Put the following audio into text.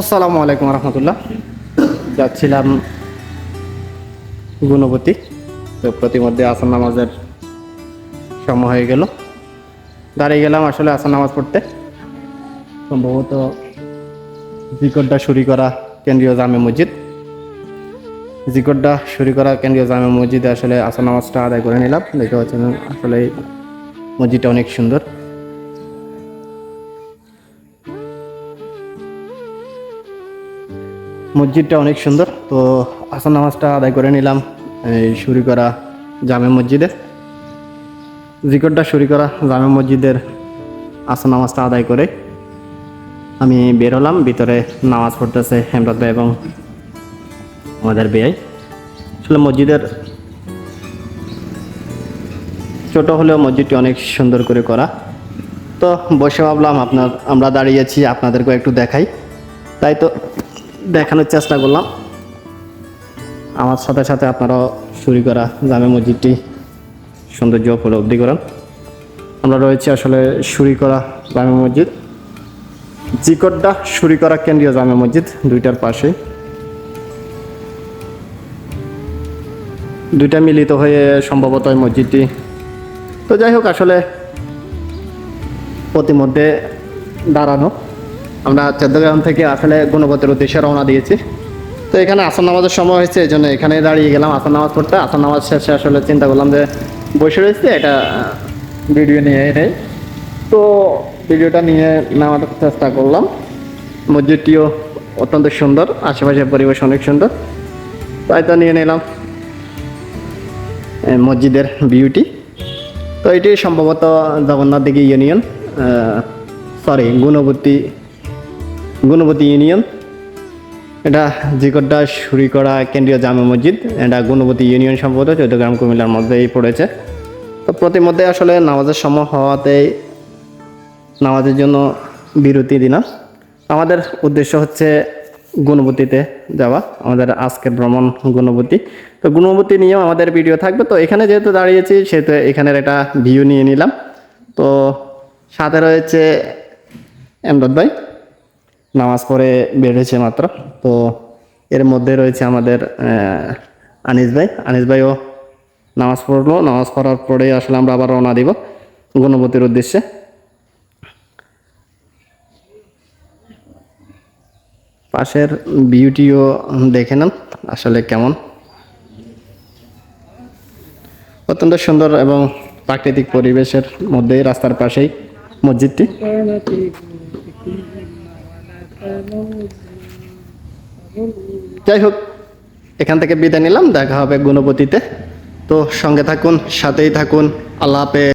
আসসালামু আলাইকুম রহমতুল্লাহ। যাচ্ছিলাম গুণবতী। তো প্রতিমধ্যে আসান নামাজের সময় হয়ে গেল। দাঁড়িয়ে গেলাম আসলে আসান নামাজ পড়তে। সম্ভবত জিকরডা শুরি করা কেন্দ্রীয় জামে মসজিদ। জিকরডা শুরি করা কেন্দ্রীয় জামে মসজিদে আসলে আসর নামাজটা আদায় করে নিলাম। দেখতে পাচ্ছেন আসলে মসজিদটা অনেক সুন্দর। মসজিদটা অনেক সুন্দর। তো আসর নামাজটা আদায় করে নিলাম, এই শুরু করা জামে মসজিদে। জিকরটা শুরু করা জামে মসজিদের আসর নামাজটা আদায় করে আমি বের হলাম। ভিতরে নামাজ পড়তেছে হেমরাত ভাই এবং আমাদের বেয়াই আসলে মসজিদের ছোট হলেও মসজিদটি অনেক সুন্দর করে করা। তো বসে ভাবলাম আপনার, আমরা দাঁড়িয়েছি আপনাদেরকেও একটু দেখাই। তাই তো দেখানোর চেষ্টা করলাম। আমার সাথে সাথে আপনারাও শুরু করা জামে মসজিদটি সৌন্দর্য উপলব্ধি করেন। আমরা রয়েছি আসলে শুরি করা জামে মসজিদ। জিকড্ডা শুরি করা কেন্দ্রীয় জামে মসজিদ দুইটার পাশে। দুইটা মিলিত হয়ে সম্ভবত এই মসজিদটি। তো যাই হোক, আসলে প্রতিমধ্যে দাঁড়ানো। আমরা চৌদ্দগ্রাম থেকে আসলে গুণগতের উদ্দেশ্যে রওনা দিয়েছি। তো এখানে আসন নামাজের সময় হয়েছে, এই জন্য এখানে দাঁড়িয়ে গেলাম আসন নামাজ পড়তে। আসন নামাজ শেষে আসলে চিন্তা করলাম যে বসে রয়েছে, এটা ভিডিও নিয়ে নেই তো ভিডিওটা নিয়ে নেওয়ার চেষ্টা করলাম। মসজিদটিও অত্যন্ত সুন্দর, আশেপাশের পরিবেশ অনেক সুন্দর। তাই তো নিয়ে নিলাম মসজিদের বিউটি তো এটি সম্ভবত Jagannath Dighi union sorry Gunabati Gunabati union. এটা জিকড্ডা সুরিকড়া কেন্দ্রীয় জামে মসজিদ। এটা গুণবতী ইউনিয়ন সম্ভবত চৌদ্দগ্রাম কুমিল্লার মধ্যেই পড়েছে। তো প্রতিমধ্যে আসলে নামাজের সময় হওয়াতেই নামাজের জন্য বিরতি দিলাম। আমাদের উদ্দেশ্য হচ্ছে গুণবতীতে যাওয়া, আমাদের আজকের ভ্রমণ গুণবতী। তো গুণবতী নিয়েও আমাদের ভিডিও থাকবে। তো এখানে যেহেতু দাঁড়িয়েছি, সেহেতু এখানের একটা ভিউ নিয়ে নিলাম। তো সাথে রয়েছে এমদাদ ভাই। নামাজ পড়ে বেরিয়েছে মাত্র। তো এর মধ্যে রয়েছে আমাদের আনিস ভাই। আনিস ভাইও নামাজ পড়ল। নামাজ পড়ার পরে আসলে আমরা আবার রওনা দিব গুণবতীর উদ্দেশ্যে। পাশের বিউটিও দেখে নেন, আসলে কেমন। অত্যন্ত সুন্দর এবং প্রাকৃতিক পরিবেশের মধ্যে রাস্তার পাশেই মসজিদটি। যাই হোক এখান থেকে বিদায় নিলাম, দেখা হবে গুণপতিতে। তো সঙ্গে থাকুন, সাথেই থাকুন, আল্লাহ হাফেজ।